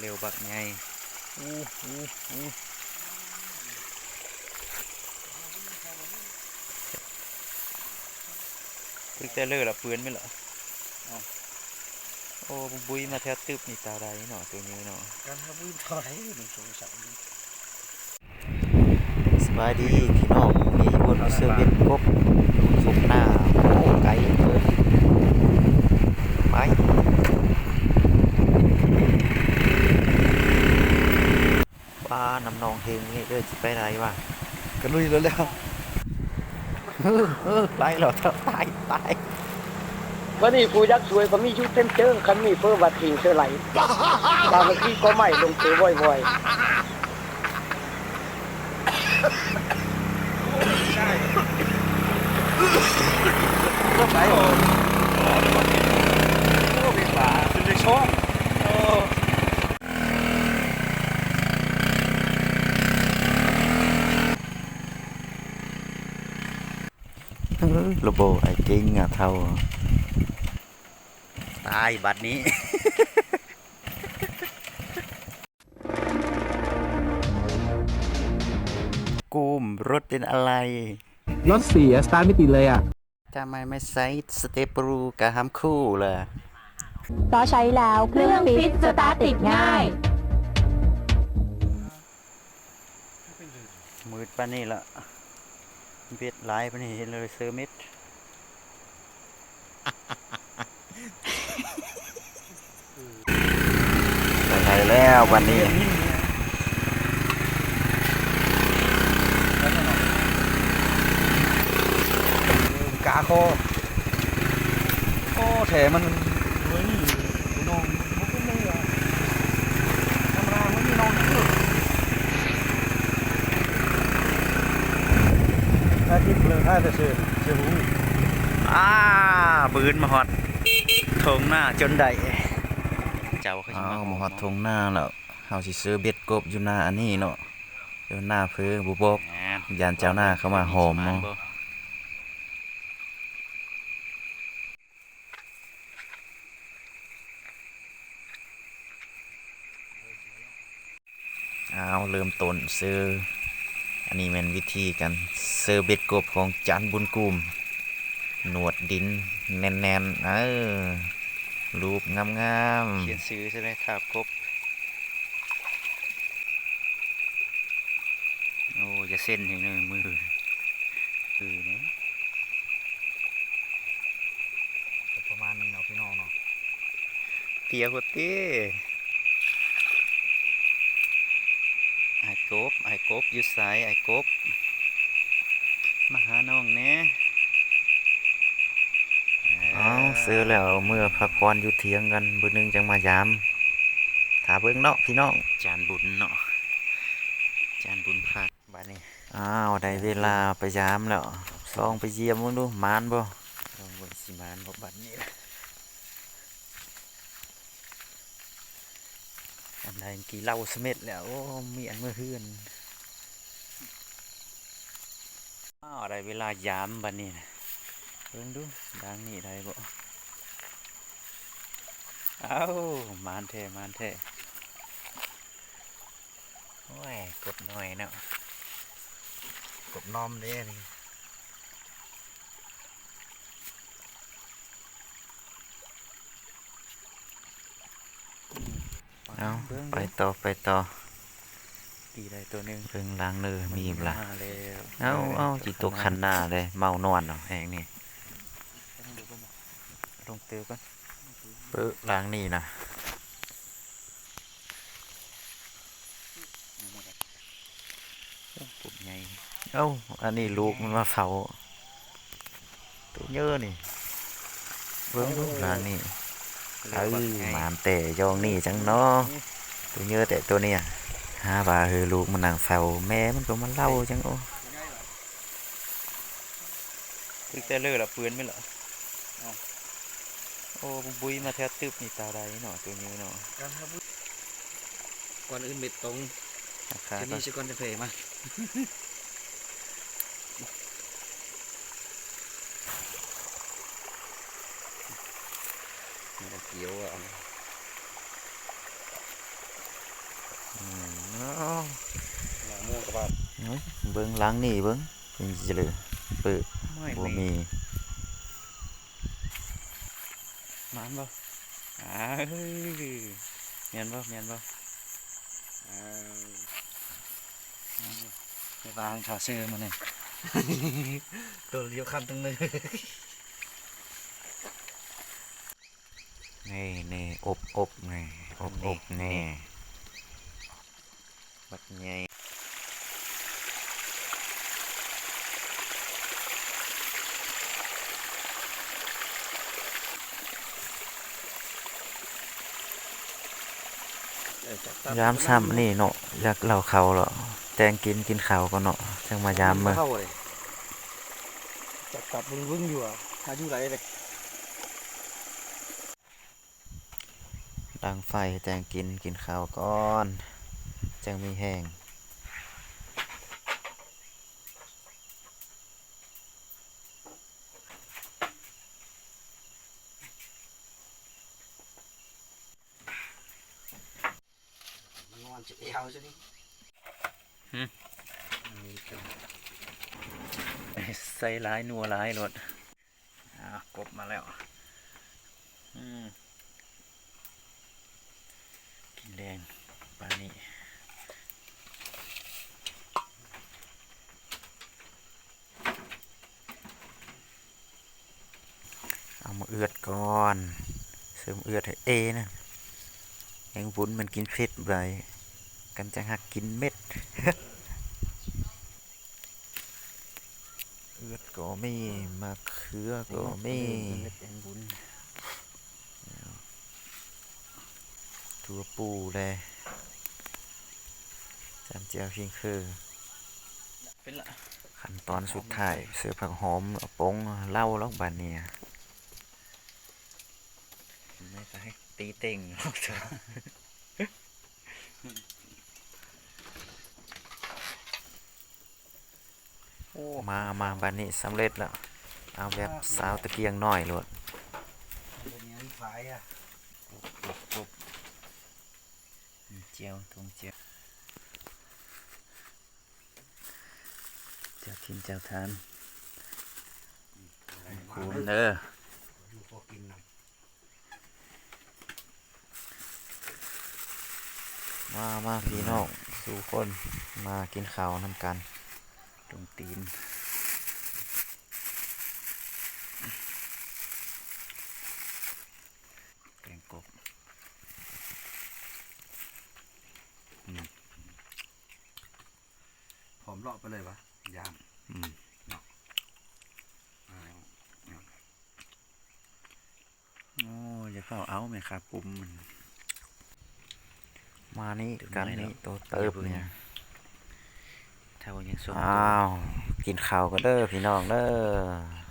เร็วบักไงอู้อู้อู้ตึกแต่เลิกละเปืนไม่เหรอโอ้บุยมาแทบตึบนี่ตาใดเนาะตัวนี้เนาะกันครับวิ่งเท่าไหร่หนึ่งสองสามสบายดีพี่น้องนี่อยู่บนเสื้อเบ็ดกบสุกหน้าโอ้ไกลเลยไป ป้าน้ำนองเฮงนี่เด้อจะไปไหนวะกันลุยแล้วแล้วเออเออไปเหรอเถอะตายตายวันนี้ผู้ยักษ์สวยก็มีชุดเต็มเจิงคันมีเพื่อวัดทิ้งเสื้อไหลบางทีก็ไม่ลงเสือบ่อยก็ไปโอ้เป็นป่าเป็นในช่อง โอ้เออโลโบไอ้เก่งอะเท่า ตายบัดนี้ กูมรถเป็นอะไร รถเสียสตาร์ทไม่ติดเลยอะ ทำไมไม่ใช้สเตปรูกับฮัมคู่ล่ะ เพราะใช้แล้วเครื่องฟิตสตาร์ทติดง่าย มืดปานนี่ละ เบ็ดหลายปานนี่เห็นเลยเซอร์มิดไปไหนแล้ววันนี้กาโคโอ้แถมันเฮ้ยน้องมันก็เลยอะธรรมดามันมีน้องนะ ถ้าที่เปลือกถ้าจะเชื่อเชื่อหูอ่าบืนมาฮอดทงหน้าจนได้เจ้าเขาสิอ้าวมามาฮอดทงหน้าแล้วเฮาสิซื้อเบ็ดกบอยู่หน้าอันนี้เนาะอยู่หน้าเพื่อบุบอกแหมยานเจ้าหน้าเข้ามาหอมเนาะอ้าวเริ่มต้นซื้อ อันนี้แม่นวิธีการซื้อเบ็ดกบของจันบุญกุมหนวดดินแน่นๆ เออรูปงามๆ เขียนซื้อใช่ไหมทาบกบโอ้จะเส้นถึงเลยมือคือเนี่ยประมาณนี้เนาะพี่น้องเนาะเตียกว่าเต้ไอ้ กบไอ้กบอยู่ไสายไอ้กบ มาหาน้องแหน่เอาซื้อแล้วเมื่อพักผ่อนอยู่เถียงกันบื้อนึงจังมายามถาเบิ่งเนาะพี่น้องจานบุญเนาะจานบุญผักบ้านนี้อ้าวได้เวลาไปยามแล้วลองไปเยี่ยมมึงดูมานบ่ลองเบิ่งสิมานบ่บัดนี้ล่ะ อันใดกี่เหล่าสเม็ดแล้วโอ้มีอันเมื่อเฮือนอ้าวได้เวลายามบัดนี้นะเบิ่งดูดังนี่ได้บ่เอ้ามานแท้มานแท้โอ้ยกดหน่อยเนาะกบน้อมเด้นี่ เอาเบิ่งไปดูต่อไปต่อปีใดตัวหนึงเบิ่งล้างเนื้อมีบล่ะมาแล้วเอาเอาจิตกคันหน้าเลย เมานอนเนาะแหงนี่ลงเตือก่อนเปิ้ล้างนี่นะปุ่มใหญ่เอ้าอันนี้ลูกมันมาเฝ้าตัวเยอะนี่เบิ่งดูล้างนี่ เอ้ยหมานแต่ยองนี่จังเนาะตัวเยอะแต่ตัวเนี้ยหาว่าเฮอลูกมันนั่งเฝ้าแม่มันก็มาเล่าจังโอ้ตึกแต่เลิกละปืนไม่เหรอเอาโอ้บุบุยมาแทบตึบนี่ตาใดเนาะตัวนี้เนาะกันครับก่อนอื่นเบ็ดตรงราคาจะก็นี่สิก่อนจะเพมา เกี่ยวอะเบิ้งล้างนี่เบิ้งเป็นสิเลยเปิดบวมีมันบ่อ่าเฮ้ยเมียนบ่เมียนบ่อาไปวางขาเสื้อมาเนี่ยตัวเลี้ยวคำตั้งเลย นี่นี่อบอบนี่อบอบนี่บัดใหญ่ยามซ้ำนี่เนาะอยากเหล่าเขาเหรอแตงกินกินข้าวก็เนาะจังมายามมื้อเข้าเลยจับจับมึงวึ่งอยู่อะหาอยู่ไรเลย ดังไฟแตงกินกินข้าวก่อนจังมีแห้งงอนจะเอาซะนี่ใส่ร้ายนัวร้ายรถอ่ากบมาแล้วอืมกินแดงปลานี่ เอามาเอือดก่อนเสริมเอือดให้เอนะยังวุ้นมันกินเผ็ดไปกันจังหักกินเม็ด เอือดก็มีมะเขือก็มีแดงบุญถั่วปูเลยจำเจียวพิงคือเป็นละขั้นตอนสุดท้ายเสือผักหอมเอาปงเหล้าล็อกบานเนี่ย ไม่ ไปให้ตีเต่งโอ้มามาบานนี้สำเร็จแล้ว เอาแบบสาวตะเกียงน้อยโลดเป็นยังไฟอะกบกบเจียวทงเจียวเจ้าทินเจ้าทานคูณเด้อ อยู่พอกินนะ มามาพี่น้องสู่คนมากินข้าวนำกันตรงตีนแกงกบหอมเลาะไปเลยวะยามอืมอ่าโอ้อย่าเฝ้าเอาไหมครับปุ่มมัน มานี่ถึงกันไหนแล้วนี่โตเติบเนี่ยเท่ายังส่งอ้าว กินข้าวก็เด้อพี่น้องเด้อ